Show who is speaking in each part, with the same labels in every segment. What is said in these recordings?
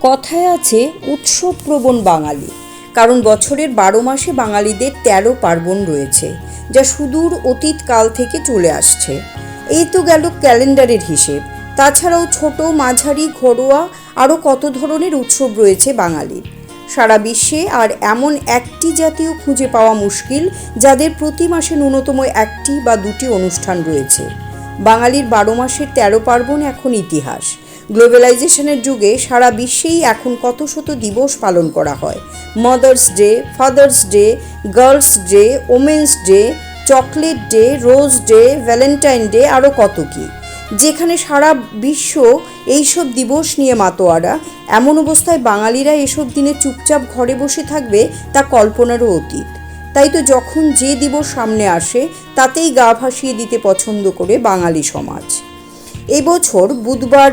Speaker 1: কথায় আছে, উৎসবপ্রবণ বাঙালি। কারণ বছরের বারো মাসে বাঙালিদের তেরো পার্বণ রয়েছে, যা সুদূর অতীত কাল থেকে চলে আসছে। এই তো গেল ক্যালেন্ডারের হিসেব। তাছাড়াও ছোট, মাঝারি, ঘরোয়া আরও কত ধরনের উৎসব রয়েছে বাঙালির? সারা বিশ্বে আর এমন একটি জাতীয় খুঁজে পাওয়া মুশকিল, যাদের প্রতি মাসে ন্যূনতম একটি বা দুটি অনুষ্ঠান রয়েছে। বাঙালির বারো মাসের তেরো পার্বণ এখন ইতিহাস। গ্লোবালাইজেশনের যুগে সারা বিশ্বেই এখন কত শত দিবস পালন করা হয়। Mother's day father's day girls day women's day chocolate day rose day Valentine day আরও কত কী। যেখানে সারা বিশ্ব এইসব দিবস নিয়ে মাতোয়ারা, এমন অবস্থায় বাঙালিরা এসব দিনে চুপচাপ ঘরে বসে থাকবে তা কল্পনারও অতীত। তাই তো যখন যে দিবস সামনে আসে, তাতেই গা ভাসিয়ে দিতে পছন্দ করে বাঙালি সমাজ। এবছর বুধবার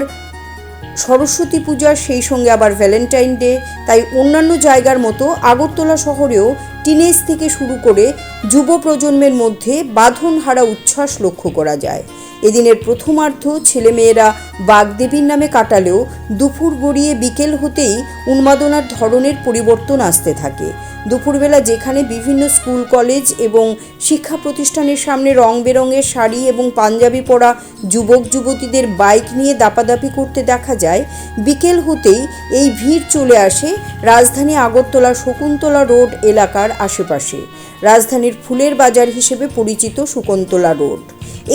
Speaker 1: সরস্বতী পূজা সেই সঙ্গে আবার ভ্যালেন্টাইন ডে তাই অন্যান্য জায়গার মতো আগরতলা শহরেও টিনেজ থেকে শুরু করে যুব প্রজন্মের মধ্যে বাঁধনহারা উচ্ছ্বাস লক্ষ্য করা যায়। এদিনের প্রথমার্ধ ছেলেমেয়েরা বাগদেবীর নামে কাটালেও দুপুর গড়িয়ে বিকেল হতেই উন্মাদনার ধরনের পরিবর্তন আসতে থাকে। দুপুরবেলা যেখানে বিভিন্ন স্কুল, কলেজ এবং শিক্ষা প্রতিষ্ঠানের সামনে রং বেরঙের শাড়ি এবং পাঞ্জাবি পরা যুবক, যুবতীদের বাইক নিয়ে দাপাদাপি করতে দেখা যায়, বিকেল হতেই এই ভিড় চলে আসে রাজধানী আগরতলা শকুন্তলা রোড এলাকার আশেপাশে। রাজধানীর ফুলের বাজার হিসেবে পরিচিত শকুন্তলা রোড।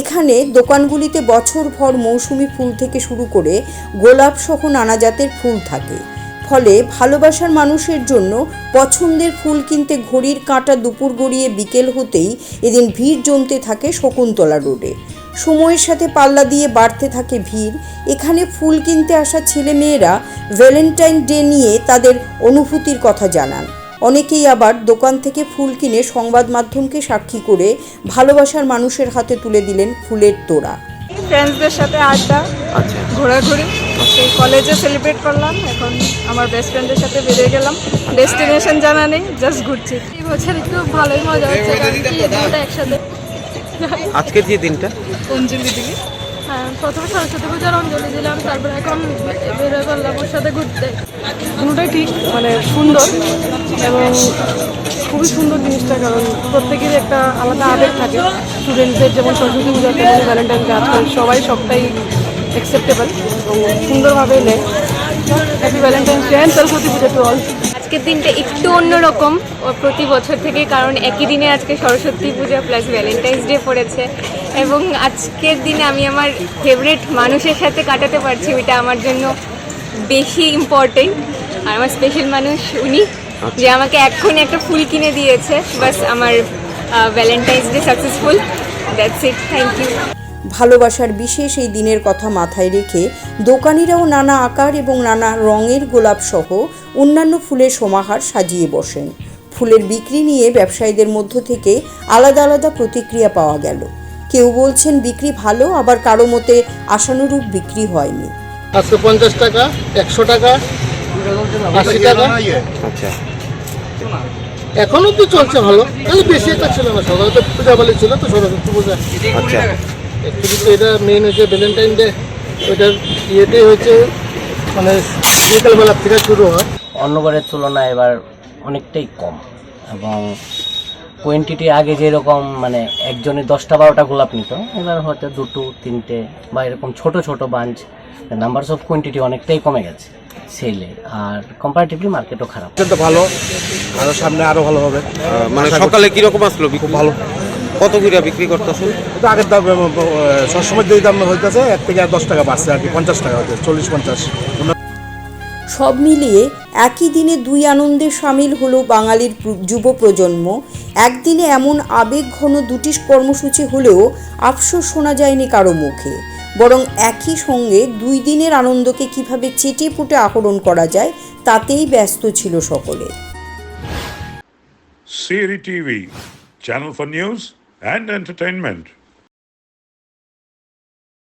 Speaker 1: এখানে দোকানগুলিতে বছরভর মৌসুমি ফুল থেকে শুরু করে গোলাপ সহ নানা জাতের ফুল থাকে। ফলে ভালোবাসার মানুষের জন্য পছন্দের ফুল কিনতে ঘড়ির কাঁটা দুপুর গড়িয়ে বিকেল হতেই এদিন ভিড় জমতে থাকে শকুন্তলা রোডে। সময়ের সাথে পাল্লা দিয়ে বাড়তে থাকে ভিড়। এখানে ফুল কিনতে আসা ছেলে মেয়েরা ভ্যালেন্টাইন ডে নিয়ে তাদের অনুভূতির কথা জানান। অনেকেই আবার দোকান থেকে ফুল কিনে সংবাদ মাধ্যমকে সাক্ষী করে ভালোবাসার মানুষের হাতে তুলে দিলেন ফুলের তোড়া।
Speaker 2: ফ্রেন্ডসদের সাথে আড্ডা
Speaker 3: আচ্ছা।
Speaker 2: ঘোরাঘুরি। সেই কলেজে সেলিব্রেট করলাম এখন আমার বেস্ট ফ্রেন্ডের সাথে বেরিয়ে গেলাম। ডেস্টিনেশন জানা নেই জাস্ট ঘুরছি।
Speaker 4: এই বছর একটু ভালোই মজা হচ্ছে একসাথে।
Speaker 3: আজকের যে দিনটা?
Speaker 2: অঞ্জলি
Speaker 4: হ্যাঁ প্রথমে সরস্বতী পূজার অঞ্জলি দিলাম, তারপরে এখন বেরোয় করলাম ওর সাথে ঘুরতে।
Speaker 2: দুটোই ঠিক মানে সুন্দর এবং খুবই সুন্দর জিনিসটা, কারণ প্রত্যেকেরই একটা আলাদা আবেগ থাকে। স্টুডেন্টদের যেমন সরস্বতী পূজা, তেমন ভ্যালেন্টাইন কাজ সবাই সবটাই অ্যাকসেপ্টেবল এবং সুন্দরভাবে নেয়।
Speaker 5: আজকের দিনটা একটু অন্যরকম প্রতি বছর থেকে কারণ একই দিনে আজকে Saraswati Puja plus Valentine's day পড়েছে। এবং আজকের দিনে আমি আমার ফেভারিট মানুষের সাথে কাটাতে পারছি, ওইটা আমার জন্য বেশি ইম্পর্টেন্ট আর আমার স্পেশাল মানুষ উনি, যে আমাকে এক্ষুনি একটা ফুল কিনে দিয়েছে। বাস আমার Valentine's day successful that's it thank you
Speaker 1: ভালোবাসার বিশেষ এই দিনের কথা মাথায় রেখে দোকানিরাও নানা আকার এবং নানা রঙের গোলাপ সহ অন্যান্য ফুলের সমাহার সাজিয়ে বসেন। ফুলের বিক্রি নিয়ে ব্যবসায়ীদের মধ্য থেকে আলাদা আলাদা প্রতিক্রিয়া পাওয়া গেল। কেউ বলছেন বিক্রি ভালো আবার কারও মতে আশানুরূপ বিক্রি হয়নি।
Speaker 6: আজকে পঞ্চাশ টাকা একশো টাকা আশি টাকা।
Speaker 3: আচ্ছা।
Speaker 6: এখনও তো চলছে ভালো। তাহলে বেশি একটা ছিল না সকালে তো পূজা বলে ছিল তো সরস্বতী পূজা।
Speaker 3: আচ্ছা।
Speaker 6: একটু কিন্তু এটা মেন হচ্ছে ভ্যালেন্টাইন ডে ওইটার ইয়েটাই হচ্ছে মানে বিকেলবেলা থেকে শুরু হয়।
Speaker 7: অন্যবারের তুলনায় এবার অনেকটাই কম এবং কোয়েন্টিটি আগে যেরকম মানে একজনে দশটা বারোটা গোলাপ নিত এবার হয়তো দুটো তিনটে বা এরকম ছোট ছোট বাঞ্চ নাম্বারস অফ কোয়েন্টিটি অনেকটাই কমে গেছে সেলে আর কম্পারেটিভলি মার্কেটও খারাপ।
Speaker 8: তো ভালো আরও সামনে আরও ভালো হবে।
Speaker 3: মানে সকালে কীরকম আসলো খুব
Speaker 8: ভালো।
Speaker 3: কত করে বিক্রি করতেছেন?
Speaker 8: কিন্তু আগের দাম সবসময় যেই দাম হইতেছে এক থেকে আর দশ টাকা বাড়ছে আর কি পঞ্চাশ টাকা হচ্ছে চল্লিশ পঞ্চাশ।
Speaker 1: সব মিলিয়ে একই দিনে দুই আনন্দে সামিল হলো বাঙালির যুব প্রজন্ম। একদিনে এমন আবেগ ঘন দুটি কর্মসূচি হলেও আফসোস শোনা যায়নি কারও মুখে। বরং একই সঙ্গে দুই দিনের আনন্দকে কীভাবে চেটে পুটে আহরণ করা যায় তাতেই ব্যস্ত ছিল সকলে।
Speaker 9: Siri TV, channel for news and entertainment.